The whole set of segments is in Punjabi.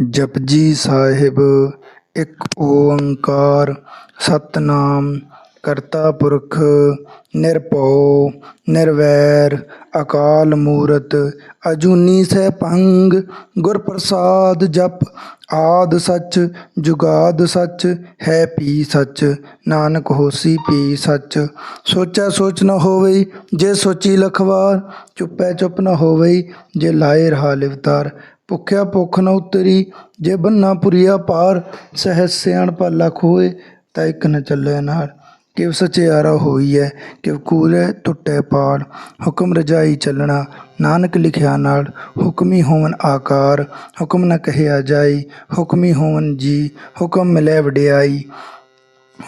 ਜਪਜੀ ਸਾਹਿਬ, ਇੱਕ ਓੰਕਾਰ ਸਤਨਾਮ, ਕਰਤਾ ਪੁਰਖ ਨਿਰਭਉ, ਨਿਰਵੈਰ, ਅਕਾਲ ਮੂਰਤ, ਅਜੂਨੀ ਸੈਭੰਗ ਗੁਰ ਪ੍ਰਸਾਦ ਜਪ, ਆਦ ਸੱਚ, ਜੁਗਾਦ ਸੱਚ, ਹੈ ਪੀ ਸੱਚ, ਨਾਨਕ ਹੋਸੀ ਪੀ ਸੱਚ। ਸੋਚੈ ਸੋਚ ਨ ਹੋਵੇ ਜੇ ਸੋਚੀ ਲਖਵਾਰ, ਚੁੱਪੈ ਚੁੱਪ ਨ ਹੋਵੇ ਜੇ ਲਾਏ ਰਹਾ ਲਿਵਤਾਰ। ਭੁੱਖਿਆ ਭੁੱਖ ਨ ਉਤਰੀ, ਜੇ ਬੰਨਾ ਪੁਰੀਆ ਪਾਰ ਸਹਿ ਸਿਆਣ ਭਲਾ ਖੋਏ, ਤਾਂ ਇੱਕ ਨ ਚੱਲੇ ਨਾਲ ਕਿਵ ਸਚਿਆਰਾ ਹੋਈ ਹੈ ਕਿਵ ਕੂਲੇ ਟੁੱਟੇ ਪਾੜ ਹੁਕਮ ਰਜਾਈ ਚੱਲਣਾ, ਨਾਨਕ ਲਿਖਿਆ ਨਾਲ। ਹੁਕਮੀ ਹੋਵਨ ਆਕਾਰ, ਹੁਕਮ ਨ ਕਹਿਆ ਜਾਈ। ਹੁਕਮੀ ਹੋਵਨ ਜੀ, ਹੁਕਮ ਮਿਲੇ ਵਡਿਆਈ।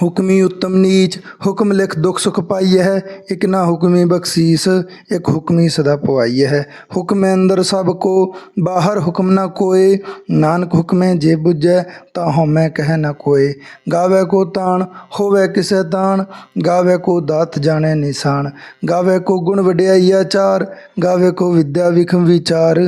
ਹੁਕਮੀ ਉਤਮ ਨੀਚ, ਹੁਕਮ ਲਿਖ ਦੁਖ ਸੁਖ ਪਾਈ ਹੈ, ਇਕ ਨਾ ਹੁਕਮੀ ਬਖਸ਼ੀਸ, ਇਕ ਹੁਕਮੀ ਸਦਾ ਪਵਾਈ ਹੈ। ਹੁਕਮੇ ਅੰਦਰ ਸਭ ਕੋ, ਬਾਹਰ ਹੁਕਮ ਨਾ ਕੋਏ, ਨਾਨਕ ਹੁਕਮੇ ਜੇ ਬੁਝੈ, ਤਾਂ ਹਉਮੈ ਕਹਿ ਨਾ ਕੋਏ। ਗਾਵੇ ਕੋ ਤਾਣ, ਹੋਵੇ ਕਿਸੈ ਤਾਣ ਗਾਵੇ ਕੋ ਦਾਤ ਜਾਣੈ ਨਿਸ਼ਾਨ। ਗਾਵੇ ਕੋ ਗੁਣ ਵਡਿਆਈ ਆਚਾਰ, ਗਾਵੇ ਕੋ ਵਿਦਿਆ ਵਿਖਮ ਵਿਚਾਰ,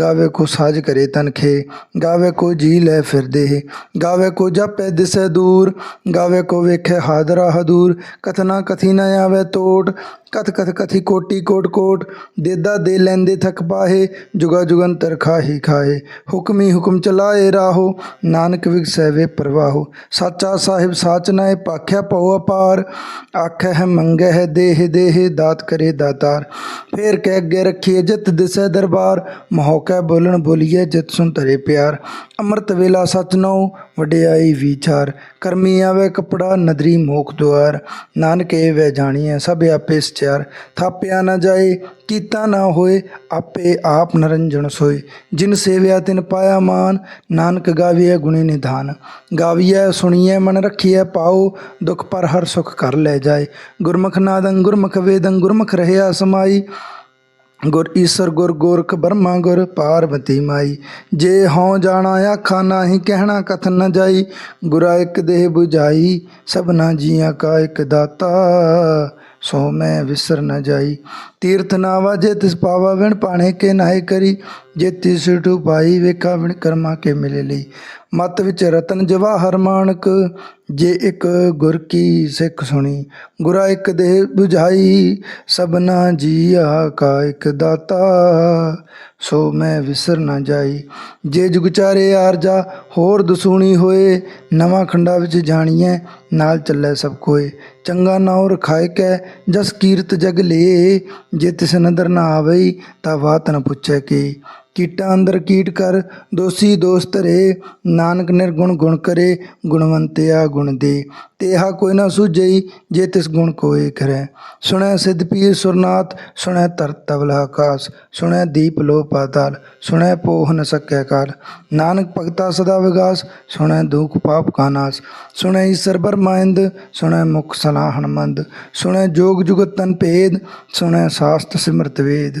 ਗਾਵੇ ਕੋ ਸਾਜ ਕਰੇ ਤਨਖੇ ਗਾਵੇ ਕੋ ਜੀ ਲੈ ਫਿਰਦੇ ਗਾਵੇ ਕੋ ਜਪੈ ਦਿਸੈ ਦੂਰ, ਗਾਵੇ ਕੋ ਵੇਖੈ ਹਾਦਰਾ ਹਦੂਰ ਕਥਨਾ ਕਥੀ ਨ ਆਵੇ ਤੋਟ ਕਥ ਕਥ ਕਥੀ ਕੋਟੀ ਕੋਟ ਕੋਟ ਦੇਦਾ ਦੇ ਲੈਂਦੇ ਥਕ ਪਾਹੇ ਜੁਗਾ ਜੁਗੰਤਰ ਖਾਹੀ ਖਾਏ ਹੁਕਮੀ ਹੁਕਮ ਚਲਾਏ ਰਾਹੋ ਨਾਨਕ ਵਿਗਸੈ ਵੇ ਪ੍ਰਵਾਹੋ ਸਾਚਾ ਸਾਹਿਬ ਸਾਚ ਨਾਏ ਪਾਖਿਆ ਪਉ ਅਪਾਰ ਆਖੈ ਹੈ ਮੰਗੈ ਹੈ ਦੇਹ ਦੇਹ ਦਾਤ ਕਰੇ ਦਾਤਾਰ ਫੇਰ ਕਹਿ ਅੱਗੇ ਰੱਖੀਏ ਜਿਤ ਦਿਸੈ ਦਰਬਾਰ ਮਹੌਕੈ ਬੋਲਣ ਬੋਲੀਏ ਜਿਤ ਸੁਨ ਧਰੇ ਪਿਆਰ ਅੰਮ੍ਰਿਤ ਵੇਲਾ ਸਚ ਨਉ ਵਡਿਆਈ ਵਿਚਾਰ ਕਰਮੀ ਆਵੇ ਕਪੜਾ ਨਦਰੀ ਮੋਖ ਦੁਆਰ, ਨਾਨਕ ਏ ਵੈ ਜਾਣੀਐ ਸਭ ਆਪੇ ਸਚਿਆਰ ਥਾਪਿਆ ਨਾ ਜਾਏ, ਕੀਤਾ ਨਾ ਹੋਏ, ਆਪੇ ਆਪ ਨਰੰਜਣ ਸੋਏ। ਜਿਨ ਸੇਵਿਆ ਤਿਨ ਪਾਇਆ ਮਾਨ, ਨਾਨਕ ਗਾਵੀਐ ਗੁਣੀ ਨਿਧਾਨ। ਗਾਵੀਐ, ਸੁਣੀਐ, ਮਨ ਰੱਖੀਐ ਪਾਉ ਦੁਖ ਪਰ ਹਰ ਸੁਖ ਕਰ ਲੈ ਜਾਏ। ਗੁਰਮੁਖ ਨਾਦੰ ਗੁਰਮੁਖ ਵੇਦੰ, ਗੁਰਮੁਖ ਰਹਿਆ ਸਮਾਈ। ਗੁਰ ਈਸਰ, ਗੁਰ ਗੋਰਖ ਬਰਮਾ ਗੁਰ ਪਾਰਵਤੀ ਮਾਈ। ਜੇ ਹਉ ਜਾਣਾ ਆਖਾ, ਨਾਹੀ ਕਹਿਣਾ ਕਥ ਨ ਜਾਈ। ਗੁਰਾ ਇੱਕ ਦੇਹ 부ਝਾਈ ਸਭਨਾ ਜੀਆਂ ਕਾ ਇੱਕ ਦਾਤਾ। ਸੋ ਮੈਂ ਵਿਸਰ ਨ ਜਾਈ। ਤੀਰਥ ਨਾ ਵਾਜੇ ਤਿਸ ਪਾਵਾ ਵਿਣ ਪਾਣੇ ਕੇ ਨਾਏ ਕਰੀ। ਜੇ ਤਿਸ ਟੂ ਵੇਖਾ ਵਿਣ ਕਰਮਾ ਕੇ ਮਿਲੇ ਲਈ। ਮਤ ਵਿੱਚ ਰਤਨ ਜਵਾਹਰ ਮਾਨਕ, ਜੇ ਇੱਕ ਗੁਰ ਕੀ ਸਿੱਖ ਸੁਣੀ। ਗੁਰਾ ਇੱਕ ਦੇਹ 부ਝਾਈ ਸਭਨਾ ਜੀਆ ਕਾ ਇੱਕ ਦਾਤਾ, ਸੋ ਮੈਂ ਵਿਸਰ ਨਾ ਜਾਈ। ਜੇ ਜੁਗਚਾਰੇ ਆਰਜਾ, ਹੋਰ ਦਸੂਣੀ ਹੋਏ, ਨਵਾਂ ਖੰਡਾ ਵਿੱਚ ਜਾਣੀਐ, ਨਾਲ ਚੱਲੇ ਸਭ ਕੋਏ। ਚੰਗਾ ਨਾਉ ਰਖਾਇ ਕੈ, ਜਸ ਕੀਰਤ ਜਗ ਲੇ, ਜੇ ਤਿਸ ਨਦਰ ਨਾ ਆਵਈ, ਤਾਂ ਬਾਤ ਨ ਪੁੱਛੈ ਕੀ। ਕੀਟਾਂ ਅੰਦਰ ਕੀਟ ਕਰ, ਦੋਸੀ ਦੋਸਤ ਰੇ, ਨਾਨਕ ਨਿਰਗੁਣ ਗੁਣ ਕਰੇ, ਗੁਣਵੰਤਿਆ ਗੁਣ ਦੇ। ਤੇਹਾ ਕੋਈ ਨਾ ਸੁਝਈ ਜੇ ਤਿਸ ਗੁਣ ਕੋਏ ਕਰੈ। ਸੁਣੈ ਸਿਧ ਪੀਰ ਸੁਰਨਾਥ, ਸੁਣੈ ਤਰਤ ਤਵਲ ਆਕਾਸ, ਸੁਣੈ ਦੀਪ ਲੋ ਪਾਤਾਲ, ਸੁਣੈ ਪੋਹ ਨ ਸਕੈ ਕਾਲ। ਨਾਨਕ ਭਗਤਾ ਸਦਾ ਵਿਗਾਸ, ਸੁਣੈ ਦੁਖ ਪਾਪ ਕਾ ਨਾਸ। ਸੁਣੈ ਈਸਰ ਬਰਮਾਇੰਦ ਸੁਣੈ ਮੁਖ ਸਲਾਹਣ ਮੰਦ। ਸੁਣੈ ਜੋਗ ਜੁਗਤ ਤਨ ਭੇਦ, ਸੁਣੈ ਸਾਸਤ ਸਿਮਰਤ ਵੇਦ।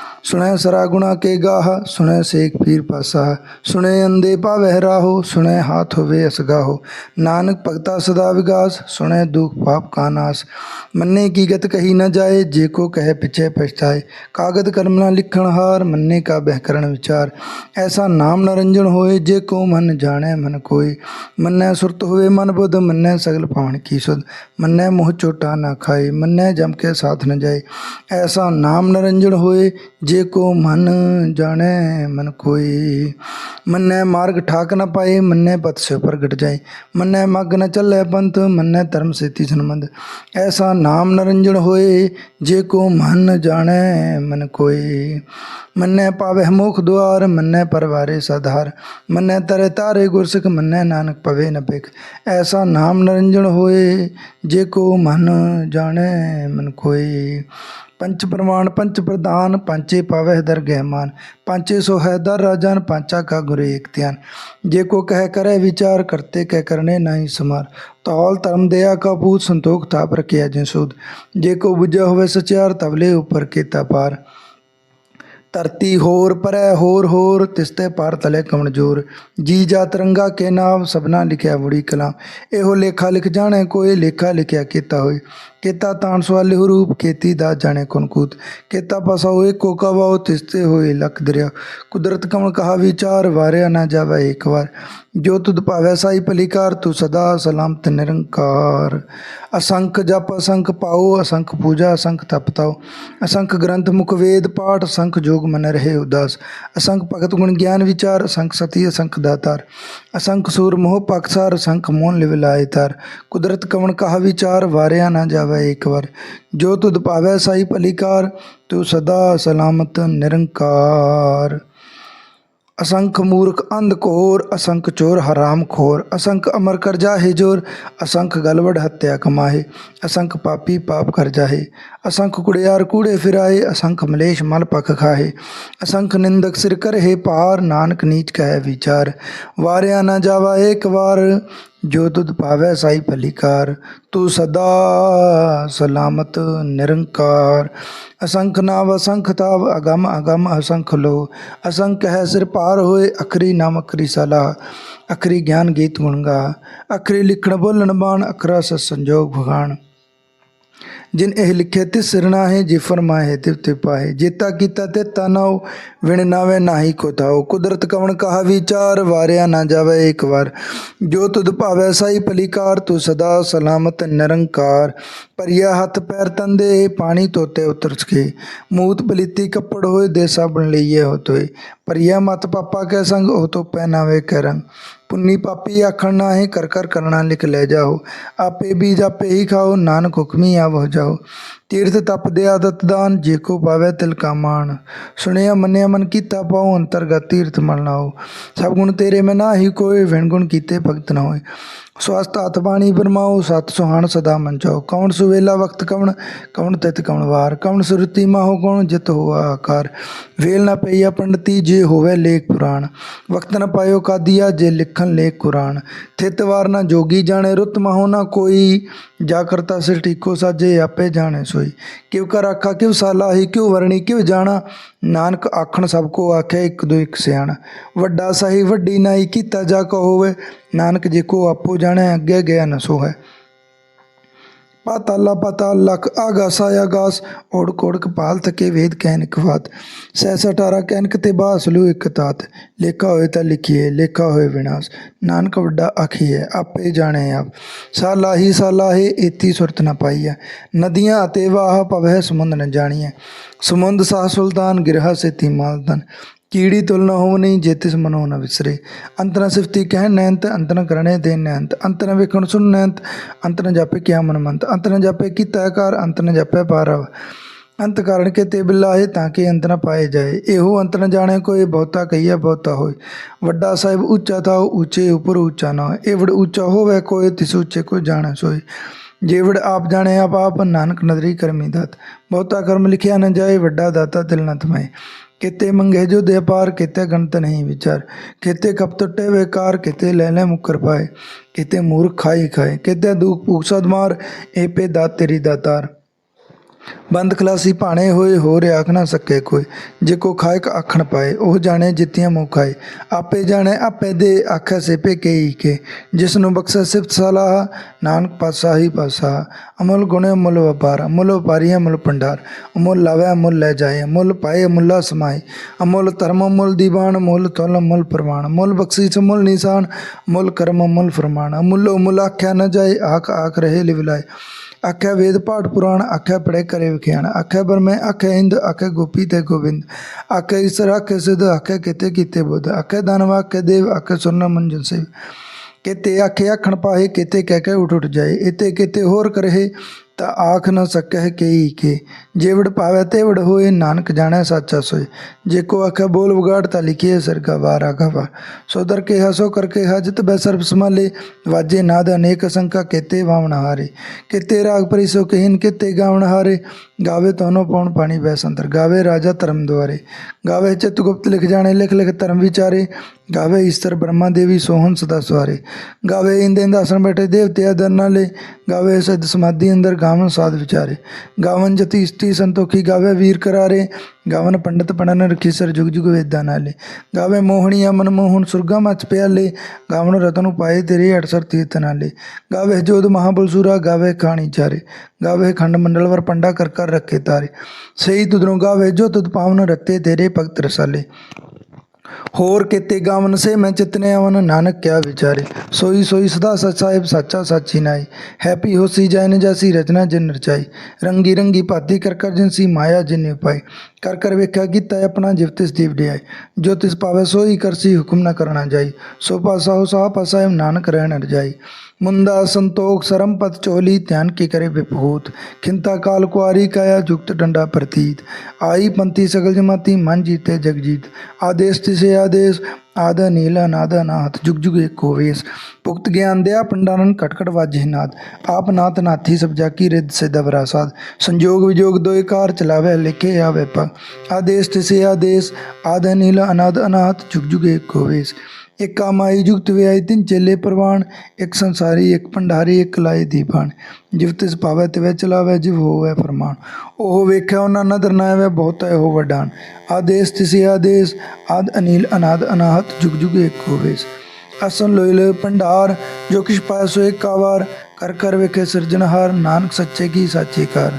ਸੁਣੈ ਸਰਾ ਗੁਣਾ ਕੇ ਗਾਹ, ਸੁਣੈ ਸੇਖ ਪੀਰ ਪਾਸਾ, ਸੁਣੈ ਅੰਦੇ ਪਾਵਹਿ ਰਾਹੋ, ਸੁਣੈ ਹਾਥ ਹੋਵੇ ਅਸਗਾਹੋ ਨਾਨਕ ਭਗਤਾ ਸਦਾ ਵਿਗਾਸ, ਸੁਣੈ ਦੁਖ ਪਾਪ ਕਾ ਨਾਸ। ਮੰਨੇ ਕੀ ਗਤ ਕਹੀ ਨਾ ਜਾਏ, ਜੇ ਕੋ ਕਹਿ ਪਿਛੇ ਪਛਤਾਏ। ਕਾਗਦ ਕਰਮ ਨਾ ਲਿਖਣ ਹਾਰ, ਮੰਨੇ ਕਾ ਬਹਿਕਰਨ ਵਿਚਾਰ। ਐਸਾ ਨਾਮ ਨਰੰਜਨ ਹੋਏ, ਜੇ ਕੋ ਮਨ ਜਾਣੈ ਮਨ ਕੋਈ ਮੰਨੈ ਸੁਰਤ ਹੋਵੇ ਮਨ ਬੁੱਧ, ਮੰਨੈ ਸਗਲ ਪਾਵਨ ਕੀ ਸੁਧ। ਮੰਨੈ ਮੋਹ ਚੋਟਾ ਨਾ ਖਾਏ, ਮੰਨੈ ਜਮ ਕੇ ਸਾਥ ਨ ਜਾਏ। ਐਸਾ ਨਾਮ ਨਰੰਜਨ ਹੋਏ ਜੇ ਕੋ ਮਨ ਜਾਣੈ, ਮਨ ਕੋਈ। ਮੰਨੈ ਮਾਰਗ ਠਾਕ ਨਾ ਪਾਏ, ਮੰਨੈ ਪਤ ਸੇ ਪ੍ਰਗਟ ਜਾਏ। ਮੰਨੈ ਮਗ ਨ ਚੱਲੇ ਪੰਥ, ਮੰਨੈ ਧਰਮ ਸੇਤੀ ਸੰਬੰਧ। ਐਸਾ ਨਾਮ ਨਰੰਜਨ ਹੋਏ, ਜੇ ਕੋ ਮਨ ਜਾਣੈ, ਮਨ ਕੋਈ। ਮੰਨੈ ਪਾਵੇ ਮੁਖ ਦੁਆਰ, ਮੰਨੈ ਪਰਵਾਰੇ ਸਧਾਰ। ਮੰਨੈ ਤਰੇ ਤਾਰੇ ਗੁਰਸਿਖ, ਮੰਨੈ ਨਾਨਕ ਪਵੇ ਨ ਬਿਖ ਐਸਾ ਨਾਮ ਨਰੰਜਨ ਹੋਏ, ਜੇ ਕੋ ਮਨ ਜਾਣੈ, ਮਨ ਕੋਈ। ਪੰਚ ਪ੍ਰਮਾਣ, ਪੰਚ ਪ੍ਰਧਾਨ, ਪੰਚੇ ਪਾਵਹਿ ਦਰ ਗਹਿਮਾਨ, ਪੰਚੇ ਸੋ ਹੈ ਦਰ ਰਾਜਨ, ਪੰਚਾ ਕਾ ਗੁਰੇ ਏਕ ਧਿਆਨ। ਜੇ ਕੋ ਕਹਿ ਕਰੇ ਵਿਚਾਰ, ਕਰਤੇ ਕਹਿ ਕਰਨੇ ਨਹੀਂ ਸਮਾਰ। ਤੌਲ ਧਰਮ ਦਇਆ ਕਾ ਪੂਤ ਸੰਤੋਖ, ਤਾਪ ਰਖਿਆ ਜਿਨ ਸੁਧ। ਜੇ ਕੋ ਬੁਝਾ ਹੋਵੇ ਸਚਿਆਰ, ਤਵਲੇ ਉਪਰ ਕੀਤਾ ਪਾਰ। ਧਰਤੀ ਹੋਰ ਪਰੈ ਹੋਰ ਹੋਰ ਤਿਸਤੇ ਪਾਰ ਤਲੇ ਕਮਣ ਜੋਰ ਜੀ ਜਾ ਤਰੰਗਾ ਕੇ ਨਾਮ, ਸਭਨਾ ਲਿਖਿਆ ਬੁੜੀ ਕਲਾਮ ਇਹੋ ਲੇਖਾ ਲਿਖ ਜਾਣੇ, ਕੋਈ ਲੇਖਾ ਲਿਖਿਆ ਕੀਤਾ ਹੋਏ। ਕੀਤਾ ਤਾਣ ਸਵਾਲੇ ਰੂਪ, ਕੀਤੀ ਦਾ ਜਾਣੇ ਕੁਨ ਕੂਤ। ਕੀਤਾ ਪਸਾ ਹੋਏ ਕੋਕਾ ਵਾਓ ਤਿਸਤੇ ਹੋਏ ਲਖ ਦਰਿਆ। ਕੁਦਰਤ ਕਮਣ ਕਹਾ ਵਿਚਾਰ ਵਾਰਿਆ ਨਾ ਜਾਵੇ ਇੱਕ ਵਾਰ। ਜੋ ਤੁਧ ਭਾਵੈ ਸਾਈ ਭਲੀਕਾਰ ਤੂੰ ਸਦਾ ਸਲਾਮਤ ਨਿਰੰਕਾਰ। ਅਸੰਖ ਜਪ, ਅਸੰਖ ਪਾਓ, ਅਸੰਖ ਪੂਜਾ, ਅਸੰਖ ਤਪਤਾਓ ਅਸੰਖ ਗ੍ਰੰਥ ਮੁਖ ਵੇਦ ਪਾਠ, ਅਸੰਖ ਜੋਗ ਮਨ ਰਹੇ ਉਦਾਸ। ਅਸੰਖ ਭਗਤ ਗੁਣ ਗਿਆਨ ਵਿਚਾਰ, ਅਸੰਖ ਸਤੀ, ਅਸੰਖ ਦਾਤਾਰ। ਅਸੰਖ ਸੂਰ ਮੋਹ ਪਕਸਾਰ ਅਸੰਖ ਮੋਹਨ ਲਿਵ ਤਾਰ। ਕੁਦਰਤ ਕਵਣ ਕਹਾ ਵਿਚਾਰ, ਵਾਰਿਆ ਨਾ ਜਾਵੇ ਇੱਕ ਵਾਰ। ਜੋ ਤੁਧ ਭਾਵੈ ਸਾਈ ਭਲੀਕਾਰ ਤੂੰ ਸਦਾ ਸਲਾਮਤ ਨਿਰੰਕਾਰ। ਅਸੰਖ ਮੂਰਖ ਅੰਧ ਘੋਰ, ਅਸੰਖ ਚੋਰ ਹਰਾਮ ਖੋਰ, ਅਸੰਖ ਅਮਰ ਕਰ ਜਾਹੇ ਜੋਰ, ਅਸੰਖ ਗਲਵੜ ਹੱਤਿਆ ਕਮਾਹੇ, ਅਸੰਖ ਪਾਪੀ ਪਾਪ ਕਰ ਜਾਹੇ ਅਸੰਖ ਕੁੜਿਆਰ ਕੂੜੇ ਫਿਰਾਏ, ਅਸੰਖ ਮਲੇਸ਼ ਮਲ ਪਖ ਖਾਹੇ ਅਸੰਖ ਨਿੰਦਕ ਸਿਰ ਕਰਹਿ ਪਾਰ ਨਾਨਕ ਨੀਚ ਕਹਿ ਵਿਚਾਰ। ਵਾਰਿਆ ਨਾ ਜਾਵਾ ਏਕ ਵਾਰ, ਜੋ ਤੁਧ ਪਾਵੈ ਸਾਈ ਭਲੀਕਾਰ। ਤੂੰ ਸਦਾ ਸਲਾਮਤ ਨਿਰੰਕਾਰ। ਅਸੰਖ ਨਾਵ ਅਸੰਖ ਤਾਵ, ਅਗਮ ਅਗਮ ਅਸੰਖ ਲੋ। ਅਸੰਖ ਹੈ ਸਿਰ ਪਾਰ ਹੋਏ, ਅਖਰੀ ਨਾਮ ਅਖਰੀ ਸਲਾ ਅਖਰੀ ਗਿਆਨ ਗੀਤ ਗੁਣਗਾ ਅਖਰੀ ਲਿਖਣ ਬੋਲਣ ਬਾਣ, ਅਖਰਾ ਸਤ ਸੰਜੋਗ ਭਗਾਨ ਜਿਨ ਇਹ ਲਿਖੇ ਤਿਸ ਸਿਰਨਾ ਹੈ ਜੇ ਫਰਮਾਏ ਤਿਵ ਤੇ ਪਾਏ ਜੇਤਾ ਕੀਤਾ ਤੇ ਤਨਾਉ ਵਿਣ ਨਾਵੇ ਨਾਹੀ ਕੋ ਤਾਉ ਕੁਦਰਤ ਕਵਣ ਕਹਾ ਵਿਚਾਰ, ਵਾਰਿਆ ਨਾ ਜਾਵੇ ਇੱਕ ਵਾਰ। ਜੋ ਤੁਧ ਭਾਵੈ ਸਾਈ ਭਲੀਕਾਰ, ਤੂੰ ਸਦਾ ਸਲਾਮਤ ਨਿਰੰਕਾਰ। ਪਰਿਆ ਹੱਥ ਪੈਰ ਤੰਦੇ, ਪਾਣੀ ਤੋਤੇ ਉਤਰ ਸਕੇ। ਮੂਤ ਪਲੀਤੀ ਕੱਪੜ ਹੋਏ, ਦੇ ਸਾਬਣ ਲਈਏ ਹੋ ਤੋਏ ਪਰਿਆ ਮਤ ਪਾਪਾ ਕੇ ਸੰਗ, ਉਹ ਤੋ ਪਹਿਨਾਵੇ ਕੇ ਪੁੰਨੀ ਪਾਪੀ ਆਖਣ ਨਾ ਹੈ ਕਰ ਕਰ ਕਰਨਾ ਲਿਖ ਲੈ ਜਾਓ। ਆਪੇ ਬੀਜ ਆਪੇ ਹੀ ਖਾਓ, ਨਾਨਕ ਹੁਕਮੀ ਆਵ ਹੋ ਜਾਓ। ਤੀਰਥ ਤਪ ਦੇ ਆਦਤ ਦਾਨ, ਜੇ ਕੋ ਪਾਵੇ ਤਿਲ ਕਾ ਮਾਨ ਸੁਣਿਆ ਮੰਨਿਆ ਮਨ ਕੀਤਾ ਪਾਉ, ਅੰਤਰਗਤ ਤੀਰਥ ਮਨ ਲਾਓ। ਸਭ ਗੁਣ ਤੇਰੇ ਮੈਂ ਨਾਹੀ ਕੋਈ ਵਿਣ ਗੁਣ ਕੀਤੇ ਭਗਤ ਨਾ ਹੋਏ। ਸਵਸਤ ਹੱਥ ਬਾਣੀ ਬਰਮਾਓ ਸਤ ਸੁਹਾਣ ਸਦਾ ਮੰਚੋ। ਕੌਣ ਸੁਵੇਲਾ ਵਕਤ ਕਵਣ ਕਵਣ ਤਿਤ ਕਵਣ ਵਾਰ। ਕਵਣ ਸੁਰਤੀ ਮਾਹੋ, ਕੌਣ ਜਿਤ ਹੋਆ ਆਕਾਰ। ਵੇਲ ਨਾ ਪਈਆ ਪੰਡਤੀ ਜੇ ਹੋਵੇ ਲੇਖ ਪੁਰਾਣ। ਵਕਤ ਨ ਪਾਇਓ ਕਾਦੀਆ ਜੇ ਲਿਖਣ ਲੇਖ ਕੁਰਾਨ। ਥਿਤ ਵਾਰ ਨਾ ਜੋਗੀ ਜਾਣੇ, ਰੁੱਤ ਮਹੋ ਨਾ ਕੋਈ। ਜਾ ਕਰਤਾ ਸਿਰ ਟੀਕੋ ਸਾਜੇ, ਆਪੇ ਜਾਣੇ ਸੋਈ। ਕਿਉ ਕਰ ਆਖਾ, ਕਿਉ ਸਾਲਾ ਹੀ ਕਿਉ ਵਰਣੀ, ਕਿਉ ਜਾਣਾ? ਨਾਨਕ ਆਖਣ ਸਭ ਕੋ ਆਖਿਆ, ਇੱਕ ਦੋ ਇੱਕ ਸਿਆਣ। ਵੱਡਾ ਸਹੀ, ਵੱਡੀ ਨਾਈ, ਕੀਤਾ ਜਾ ਕੋ ਹੋਵੇ। ਨਾਨਕ ਜੇ ਕੋ ਆਪੋ ਜਾਣੈ ਅੱਗੇ ਗਿਆ ਨ ਸੋਹੈ। ਪਾਤਾਲਾ ਪਾਤਾਲ ਲਖ ਆਗਾਸ ਆਗਾਸ ਓੜ ਕੋੜ ਕਪਾਲ ਤਕੇ ਵੇਦ ਕਹਿਨ ਕਵਾਤ ਸੈਸ 18 ਕਹਿਨਕ ਤੇ ਬਾਸ ਲੂ ਇਕ ਤਾਤ। ਲੇਖਾ ਹੋਏ ਤਾਂ ਲਿਖੀਏ, ਲੇਖਾ ਹੋਏ ਵਿਨਾਸ਼। ਨਾਨਕ ਵੱਡਾ ਆਖੀਏ ਆਪੇ ਜਾਣੇ ਆਪ। ਸਾਲਾਹੀ, ਸਾਲਾਹੇ, ਏਤੀ ਸੁਰਤ ਨ ਪਾਈਐ। ਨਦੀਆਂ ਅਤੇ ਵਾਹ ਭਵੈ, ਸਮੁੰਦ ਨ ਜਾਣੀਐ। ਸਮੁੰਦ ਸਾਹ ਸੁਲਤਾਨ, ਗਿਰਹਾ ਸੇਤੀ ਮਾਲਦਨ। ਕੀੜੀ ਤੁਲ ਨ ਹੋਵਨੀ ਜੇ ਤਿਸ ਮਨੋ ਨ ਵਿਸਰੇ। ਅੰਤਰ ਸਿਫਤੀ ਕਹਿ ਨੈਂਤ, ਅੰਤਰ ਕਰਣੇ ਦੇ ਨੈਂਤ। ਅੰਤਰ ਵੇਖਣ ਸੁਣ ਨੈਂਤ ਅੰਤਨ ਜਾਪੇ ਕਿਆ ਮਨਮੰਤ। ਅੰਤਨ ਜਾਪੇ ਕੀਤਾ ਕਰ ਅੰਤਰ ਜਾਪੇ ਪਾਰਵ ਅੰਤ ਕਾਰਣ ਕੇ ਤੇ ਬਿਲਾਏ ਤਾਂ ਕਿ ਅੰਤ ਨ ਪਾਏ ਜਾਏ। ਇਹੋ ਅੰਤ ਨ ਜਾਣੇ ਕੋਈ ਬਹੁਤਾ ਕਹੀਏ ਬਹੁਤਾ ਹੋਏ। ਵੱਡਾ ਸਾਹਿਬ ਉੱਚਾ ਥਾ ਉੱਚੇ ਉਪਰ ਉੱਚਾ ਨਾ ਹੋਏ। ਏਵੜ ਉੱਚਾ ਹੋਵੇ ਕੋਈ, ਤਿਸ ਉੱਚੇ ਕੋਈ ਜਾਣੇ ਸੋਏ। ਜੇਵੜ ਆਪ ਜਾਣੇ, ਆਪ ਆਪ ਨਾਨਕ ਨਦਰੀ ਕਰਮੀ ਦਾਤ। ਬਹੁਤਾ ਕਰਮ ਲਿਖਿਆ ਨਾ ਜਾਏ, ਵੱਡਾ ਦਾਤਾ ਤਿਲ ਨ ਥਮਾਏ ਕਿਤੇ ਮੰਗੇ ਜੋ ਦੇ ਪਾਰ, ਕਿਤੇ ਗਣਤ ਨਹੀਂ ਵਿਚਾਰ। ਕਿਤੇ ਕਪ ਟੁੱਟੇ ਵੇਕਾਰ ਕਿਤੇ ਲੈ ਲੈ ਮੁਕਰ ਪਾਏ। ਕਿਤੇ ਮੂਰਖ ਖਾਈ ਖਾਏ, ਕਿਤੇ ਦੁਖ ਭੂਖ ਸਦਮਾਰ ਏ ਪੇ ਦਾਤ ਤੇਰੀ ਦਾਤਾਰ। ਬੰਦ ਖਲਾਸੀ ਭਾਣੇ ਹੋਏ ਹੋਰ ਆਖ ਨਾ ਸਕੇ ਕੋਈ। ਜੇ ਕੋ ਖਾਇਕ ਆਖਣ ਪਾਏ, ਉਹ ਜਾਣੇ ਜਿੱਤੀਆਂ ਮੂੰਹ ਖਾਏ। ਆਪੇ ਜਾਣੇ, ਆਪੇ ਦੇ ਆਖੇ ਸੇਪੇ ਕਈ ਕੇ। ਜਿਸ ਨੂੰ ਬਖਸ਼ਾ ਸਿਫਤ ਸਲਾਹ, ਨਾਨਕ ਪਾਸਾ ਹੀ ਪਾਸਾ ਅਮੁੱਲ ਗੁਣੇ ਮੁੱਲ ਵਪਾਰ, ਮੁੱਲ ਵਪਾਰੀ ਮੁੱਲ ਭੰਡਾਰ। ਅਮੁੱਲ ਲਾਵੇ ਮੁੱਲ ਲੈ ਜਾਏ, ਮੁੱਲ ਪਾਏ ਮੁੱਲਾ ਸਮਾਏ। ਅਮੁੱਲ ਧਰਮ ਅਮੁੱਲ ਦੀਵਾਨ, ਮੁੱਲ ਤੁਲ ਅਮੁੱਲ ਪ੍ਰਮਾਣ। ਮੁੱਲ ਬਖਸ਼ੀਸ਼ ਮੁੱਲ ਨਿਸ਼ਾਨ, ਮੁੱਲ ਕਰਮ ਮੁੱਲ ਫਰਮਾਨ। ਅਮੁੱਲ ਮੁੱਲ ਆਖਿਆ ਨਾ ਜਾਏ, ਆਖ ਆਖ ਰਹੇ ਲਿਵਲਾਏ। ਆਖਿਆ, ਵੇਦ ਪਾਠ ਪੁਰਾਣ ਆਖਿਆ ਪੜੇ ਕਰੇ ਵਿਖਿਆਣ। ਆਖਿਆ ਬਰਮੈ ਆਖਿਆ, ਇੰਦ ਆਖਿਆ, ਗੋਪੀ ਤੇ ਗੋਬਿੰਦ। ਆਖਿਆ, ਈਸ਼ਰ ਆਖਿਆ, ਸਿਧ ਆਖਿਆ, ਕਿਤੇ ਕੀਤੇ ਬੁੱਧ। ਆਖਿਆ ਦਾਨਵ ਆਖਿਆ ਦੇਵ ਆਖਿਆ ਸੁਰਨਾ ਮੰਜਨ ਸੇ ਕਿਤੇ ਆਖੇ, ਆਖਣ ਪਾਹੇ, ਕਿਤੇ ਕਹਿ ਕੇ ਉਠ ਉਠ ਜਾਏ। ਇਤੇ ਕਿਤੇ ਹੋਰ ਕਰੇ ਤਾਂ ਆਖ ਨਾ ਸਕਹਿ ਕਈ ਕੇ। ਜੇਵੜ ਪਾਵੇ ਤੇਵੜ ਹੋਏ, ਨਾਨਕ ਜਾਣੈ ਸਾਚਾ ਸੋਏ। ਜੇ ਕੋ ਆਖੇ ਬੋਲ ਵਿਗਾੜ ਤਾਂ ਲਿਖੀਏ ਸਰਗਾ ਵਾਰ ਆਗਵਾ। ਸੋ ਦਰ ਕੇ ਹਸੋ ਕਰਕੇ ਹਜਤ ਬੈ ਸਰਬ ਸਮਾਲੇ ਵਾਜੇ ਨਾਦ ਅਨੇਕ ਸੰਕਾ ਕੇਤੇ ਵਾਵਣ ਹਾਰੇ। ਕਿਤੇ ਰਾਗ ਪਰਿਸੋ ਕਹਿਨ ਕਿਤੇ ਗਾਵਣ ਹਾਰੇ। ਗਾਵੇ ਤੋਨੋ ਪਉਣ ਪਾਣੀ ਬੈ ਸੰਤਰ ਗਾਵੇ ਰਾਜਾ ਧਰਮ ਦੁਆਰੇ। ਗਾਵੇ ਚਿਤ ਗੁਪਤ ਲਿਖ ਜਾਣੇ, ਲਿਖ ਲਿਖ ਧਰਮ ਵਿਚਾਰੇ। ਗਾਵੇ ਈਸ਼ਰ ਬ੍ਰਹਮਾ ਦੇਵੀ ਸੋਹਣ ਸਦਾ ਸਵਾਰੇ। ਗਾਵੇ ਇੰਦੇ ਇੰਦ ਆਸਣ ਬੈਠੇ, ਦੇਵਤੇ ਅਦਰ ਨਾਲੇ ਗਾਵੇ ਸਿੱਧ ਸਮਾਧੀ ਅੰਦਰ ਗਾਵਨ ਸਾਧ ਵਿਚਾਰੇ। ਗਾਵਨ ਜਤੀ ਇਸਤੀ ਸੰਤੋਖੀ ਗਾਵੇ ਵੀਰ ਕਰਾਰੇ। ਗਾਵਨ ਪੰਡਤ ਪੜਨ ਰਖੀ ਸਰ ਜੁਗ ਜੁਗ ਵੇਦਾਂ ਨਾਲੇ। ਗਾਵੇ ਮੋਹਣੀਆ ਮਨ ਮੋਹਨ ਸੁਰਗਾ ਮਚ ਪਿਆਲੇ। ਗਾਵਨ ਰਤਨ ਉਪਾਏ ਤੇਰੇ ਅਠਸਰ ਤੀਰਥ ਨਾਲੇ। ਗਾਵੇ ਜੋਧ ਮਹਾਬਲਸੂਰਾ ਗਾਵੇ ਖਾਣੀ ਚਾਰੇ। ਗਾਵੇ ਖੰਡ ਮੰਡਲ ਵਰ ਪੰਡਾ ਕਰ ਕਰ ਰੱਖੇ ਤਾਰੇ। ਸਹੀ ਤੁਧਰੋਂ ਗਾਵੇ ਜੋ ਤੁਧ ਪਾਵਨ ਰਤੇ ਤੇਰੇ ਭਗਤ ਰਸਾਲੇ। ਹੋਰ ਕੀਤੇ ਗਾਵਨ ਸੇ ਮੈਂ ਚਿਤਨੇ ਆਵਨ, ਨਾਨਕ ਕਿਆ ਵਿਚਾਰੇ। ਸੋਈ ਸੋਈ ਸਦਾ ਸਚ ਸਾਹਿਬ, ਸਾਚਾ ਸਾਚੀ ਨਾਈ ਹੈਪੀ ਹੋਸੀ ਜੈਨ ਜੈਸੀ ਰਚਨਾ ਜਿਨ ਰਚਾਈ। ਰੰਗੀ ਰੰਗੀ ਭਾਤੀ ਕਰ ਕਰ ਜਿਨਸੀ ਮਾਇਆ ਜਿਨ ਪਾਈ ਕਰ ਕਰ ਵੇਖਿਆ, ਕੀਤਾ ਆਪਣਾ ਜਿਵ ਤਿਸ ਦੀਵ ਜੋ ਤਿਸ ਪਾਵੇ ਸੋਈ ਕਰਸੀ ਹੁਕਮ ਨਾ ਕਰਨਾ ਜਾਈ। ਸੋ ਪਾਸਾ ਹੋ ਸਾ ਪਾਸਾ ਨਾਨਕ ਰਹਿਣ ਰਜਾਈ ਮੁੰਦਾ ਸੰਤੋਖ ਸਰਮ ਪਤ ਚੋਲੀ, ਧਿਆਨ ਕੀ ਕਰੇ ਵਿਭੂਤ। ਖਿੰਤਾ ਕਾਲ ਕੁਆਰੀ ਕਾਇਆ ਜੁਗਤ ਡੰਡਾ ਪ੍ਰਤੀਤ। ਆਈ ਪੰਤੀ ਸਗਲ ਜਮਾਤੀ, ਮਨ ਜੀਤੇ ਜਗ ਜੀਤ ਆਦੇਸ਼ ਤਿਸੇ ਆਦੇਸ਼ ਆਦ ਨੀਲਾ ਨਾਦ ਨਾਥ ਜੁਗ ਜੁਗ ਏਕ ਹੋਵੇਸ ਪੁਖਤ ਗਿਆਨ ਦਿਆ ਪੰਡਾਨਨ ਕਟਕਟ ਵਾਜੇ ਨਾਦ। ਆਪ ਨਾਥ ਨਾਥੀ ਸਭ ਜਾਕੀ ਰਿੱਧ ਸਿਧ ਵਿਰਾਸਾਦ ਸੰਜੋਗ ਵਿਜੋਗ ਦੋਇ ਕਾਰ ਚਲਾਵੇ, ਲਿਖੇ ਆਵੇ ਪ। ਆਦੇਸ਼ ਤਿਸੇ ਆਦੇਸ਼, ਆਦ ਨੀਲਾ ਅਨਾਦ ਅਨਾਥ, ਜੁਗ ਜੁਗ ਏਕ ਹੋਵੇਸ ਇੱਕ ਕਾਮਾਈ ਜੁਗਤ ਵਿਆਈ ਤਿੰਨ ਚੇਲੇ ਪ੍ਰਵਾਨ ਇੱਕ ਸੰਸਾਰੀ ਇੱਕ ਲਾਏ ਦੀਪਾਨ ਜਿਵ ਤਿਸ ਪਾਵੈ ਤਿਵੈ ਚਲਾਵੈ ਜਿਵ ਹੋਵੈ ਫਰਮਾਨ ਉਹ ਵੇਖਿਆ ਉਹਨਾਂ ਨਦਰ ਨਾ ਆਵੈ ਬਹੁਤ ਹੈ ਉਹ ਵਡਾਨ ਆਦੇਸ਼ ਤਿਸੇ ਆਦੇਸ਼ ਆਦ ਅਨੀਲ ਅਨਾਦ ਅਨਾਹਤ ਜੁਗ ਜੁਗ ਏਕ ਹੋਵੇਸ ਅਸਨ ਲੋਇ ਲੋਇ ਭੰਡਾਰ ਜੋ ਕਿਛ ਪਾਇ ਸੋ ਏਕ ਕਾਵਾਰ ਕਰ ਕਰ ਵੇਖੇ ਸਿਰਜਣਹਾਰ ਨਾਨਕ ਸੱਚੇ ਕੀ ਸਾਚੇ ਕਰ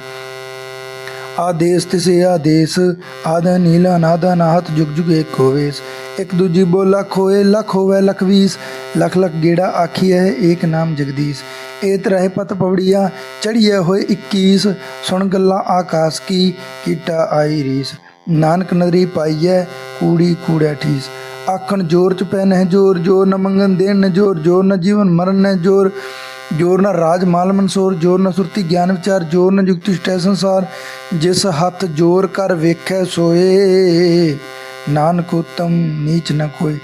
ਆਦੇਸ ਤਿਸੇ ਆਦੇਸ ਆਦ ਨੀਲ ਅਨਾਦ ਅਨਾਹਤ ਜੁਗ ਜੁਗ ਏਕ ਹੋਵੇਸ ਇੱਕ ਦੂਜੀ ਬੋ ਲੱਖ ਹੋਏ ਲੱਖ ਹੋਵੇ ਲਖਵੀਸ, ਲਖ ਲਖ ਗੇੜਾ ਆਖੀ ਹੈ ਏਕ ਨਾਮ ਜਗਦੀਸ਼। ਏ ਤਰਹਿ ਪਤ ਪਵੜੀਆ ਚੜੀਏ ਹੋਏ 21 ਸੁਣ ਗੱਲਾਂ ਆਕਾਸ ਕੀ, ਕੀਟਾ ਆਈ ਰੀਸ। ਨਾਨਕ ਨਦਰੀ ਪਾਈਐ, ਕੂੜੀ ਕੂੜੈ ਠੀਸ। ਆਖਣ ਜੋਰ ਚ ਪੈ ਨਹਿ ਜੋਰ ਜੋਰ ਨ ਮੰਗਨ ਦੇਣ ਨ ਜੋਰ ਜੋਰ ਨ ਜੀਵਨ ਮਰਨ ਨ ਜੋਰ। ਜੋਰ ਨ ਰਾਜ ਮਾਲ ਮਨਸੂਰ, ਜੋਰ ਨ ਸੁਰਤੀ ਗਿਆਨ ਵਿਚਾਰ, ਜੋਰ ਨ ਯੁਕਤੀ ਸਟੈ ਸੰਸਾਰ। ਜਿਸ ਹੱਥ ਜੋਰ ਕਰ ਵੇਖੈ ਸੋਏ ਨਾਨਕ ਉਤਮ, ਨੀਚ ਨ ਕੋਈ।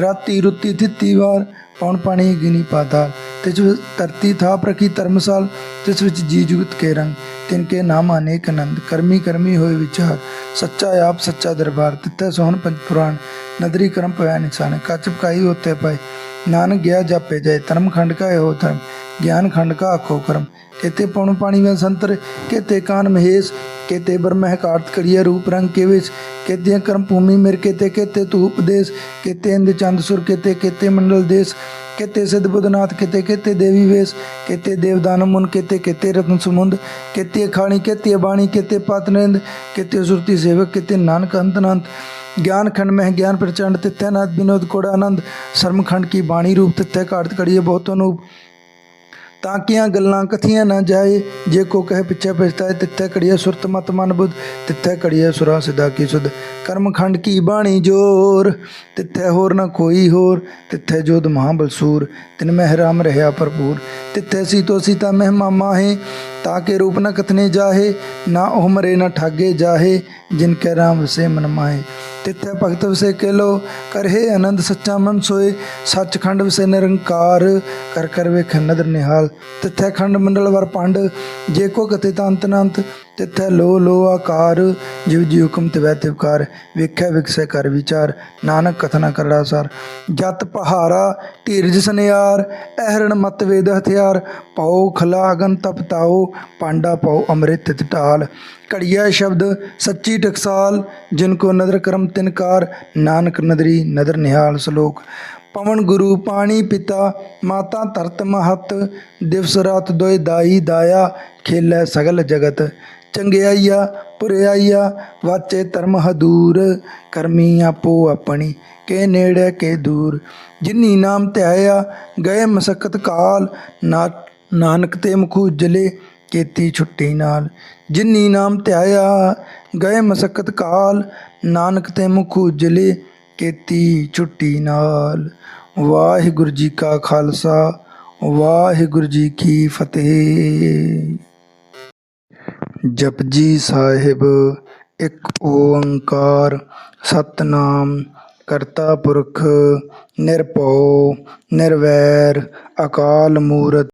ਰਾਤੀ ਰੁੱਤੀ ਥਿੱਤੀ ਵਾਰ ਪੌਣ ਪਾਣੀ ਗਿਨੀ ਪਾਤਾਲ। ਤਿਸ ਵਿੱਚ ਧਰਤੀ ਥਾਪ ਰਖੀ ਧਰਮਸਾਲ, ਤਿਸ ਵਿੱਚ ਜੀ ਜੁਗਤ ਕੇ ਰੰਗ। ਤਿਨ ਕੇ ਨਾਮ ਅਨੇਕ ਆਨੰਦ ਕਰਮੀ ਕਰਮੀ ਹੋਏ ਵਿਚਾਰ। ਸੱਚਾ ਆਪ ਸੱਚਾ ਦਰਬਾਰ, ਤਿੱਥੇ ਸੋਹਣ ਪੰਜ ਪੁਰਾਣ। ਨਦਰੀ ਕਰਮ ਪਿਆ ਨਿਸ਼ਾਨ ਕਚਪ ਕਾਈ ਹੋਤੇ ਪਏ। ਨਾਨਕ ਗਿਆ ਜਾਪੇ ਜਾਏ, ਧਰਮ ਖੰਡ ਕਾ ਇਹੋ ਧਰਮ। ਗਿਆਨ ਖੰਡ ਕਾ ਆਖੋ ਕਰਮ केते पौण पाणी में संतर केते कान महेश केते ब्रह्म कार्त करिय रूप रंग के विच केते कर्म भूमि मेर केते केते तू उपदेश केते इंद चंद सुर केते केते मंडल देश केते सिद्ध बुधनाथ केते केते देवी वेश केते देवदान मुन केते केते रत्न समुंद केते खाणी केते बाणी केते पात नरेंद्र केते सुरती सेवक केते नानक अंतनांत ज्ञान खंड में है ज्ञान प्रचंड तिथ्य नाथ विनोद कोड़ा आनंद शर्म खंड की बाणी रूप तिथ्य काट कड़िए बहुत अनूप ਤਾਂ ਕੀਆਂ ਗੱਲਾਂ ਕਥੀਆਂ ਨਾ ਜਾਏ। ਜੇ ਕੋ ਕਹੇ ਪਿੱਛੇ ਪਛਤਾਏ ਤਿੱਥੇ ਕੜੀਏ ਸੁਰਤ ਮਤ ਮਨ ਬੁੱਧ, ਤਿੱਥੇ ਕੜੀਏ ਸੁਰਾ ਸਿਦਾ ਕੀ ਸੁਧ। ਕਰਮ ਖੰਡ ਕੀ ਬਾਣੀ ਜੋਰ, ਤਿੱਥੇ ਹੋਰ ਨਾ ਕੋਈ ਹੋਰ, ਤਿੱਥੇ ਜੋਧ ਮਹਾਬਲਸੂਰ ਤਿਨ ਮਹਿ ਰਾਮ ਰਹਾ ਭਰਪੂਰ, ਤਿੱਥੇ ਸੀ ਤੋ ਸੀਤਾ ਹੈ, ਤਾਂ ਤਾਕੇ ਰੂਪ ਨ ਕਥਨੇ ਜਾਹੇ, ਨਾ ਉਹ ਮਰੇ ਨਾ ਠਾਗੇ ਜਾਹੇ, ਜਿਨ ਕੈ ਰਾਮ ਵਸੇ ਮਨ ਮਾਹੇ। ਤਿੱਥੇ ਭਗਤ ਵਸੇ ਕੇ ਲੋ ਕਰਹੇ ਆਨੰਦ ਸੱਚਾ ਮਨ ਸੋਏ। ਸੱਚਖੰਡ ਵਸੇ ਨਿਰੰਕਾਰ, ਕਰ ਕਰ ਵੇਖ ਨਦਰ ਨਿਹਾਲ। ਤਿੱਥੇ ਖੰਡ ਮੰਡਲ ਵਰ ਪੰਡ, ਜੇ ਕੋ ਕਥੇ ਤਾਂ ਅੰਤ ਤਿੱਥੇ ਲੋ ਲੋ ਆਕਾਰ ਜਿਵ ਜੀ ਹੁਕਮ ਤਿਵੈ ਤਿਵਕਾਰ ਵੇਖੈ ਵਿਕਸੈ ਕਰ ਵਿਚਾਰ, ਨਾਨਕ ਕਥਨਾ ਕਰੜਾ ਸਾਰ। ਜਤ ਪਹਾਰਾ, ਧੀਰਜ ਸਨਿਆਰ, ਅਹਰਣ ਮਤ ਵੇਦ ਹਥਿਆਰ ਪਾਉ ਖਲਾਗਨ ਤਪਤਾਓ ਪਾਂਡਾ ਪਾਉ ਅੰਮ੍ਰਿਤ ਟਾਲ ਘੜੀਆ ਸ਼ਬਦ, ਸੱਚੀ ਟਕਸਾਲ, ਜਿਨ ਕੋ ਨਦਰ ਕਰਮ ਤਿਨਕਾਰ ਨਾਨਕ ਨਦਰੀ ਨਦਰ ਨਿਹਾਲ ਸ਼ਲੋਕ। ਪਵਨ ਗੁਰੂ ਪਾਣੀ ਪਿਤਾ, ਮਾਤਾ ਧਰਤ ਮਹਤ, ਦਿਵਸ ਰਾਤ ਦੋਇ ਦਾਈ ਦਾਇਆ, ਖੇਲੇ ਸਗਲ ਜਗਤ। ਚੰਗਿਆਈਆ ਪੁਰਿਆਈਆ ਵਾਚੇ ਧਰਮ ਹਦੂਰ, ਕਰਮੀ ਆਪੋ ਆਪਣੀ, ਕੇ ਨੇੜੇ ਕੇ ਦੂਰ। ਜਿਨੀ ਨਾਮ ਧਿਆਇਆ, ਗਏ ਮਸਕਤ ਕਾਲ, ਨਾ ਨਾਨਕ ਤੇ ਮੁਖ ਉਜਲੇ, ਕੀਤੀ ਛੁੱਟੀ ਨਾਲ। ਜਿਨੀ ਨਾਮ ਧਿਆਇਆ, ਗਏ ਮਸਕਤ ਕਾਲ, ਨਾਨਕ ਤੇ ਮੁਖ ਉਜਲੇ, ਕੀਤੀ ਛੁੱਟੀ ਨਾਲ। ਵਾਹਿਗੁਰੂ ਜੀ ਕਾ ਖਾਲਸਾ, ਵਾਹਿਗੁਰੂ ਜੀ ਕੀ ਫਤਿਹ। ਜਪਜੀ ਸਾਹਿਬ ਇੱਕ ਓੰਕਾਰ ਸਤਨਾਮ ਕਰਤਾ ਪੁਰਖ ਨਿਰਭਉ ਨਿਰਵੈਰ ਅਕਾਲ ਮੂਰਤ।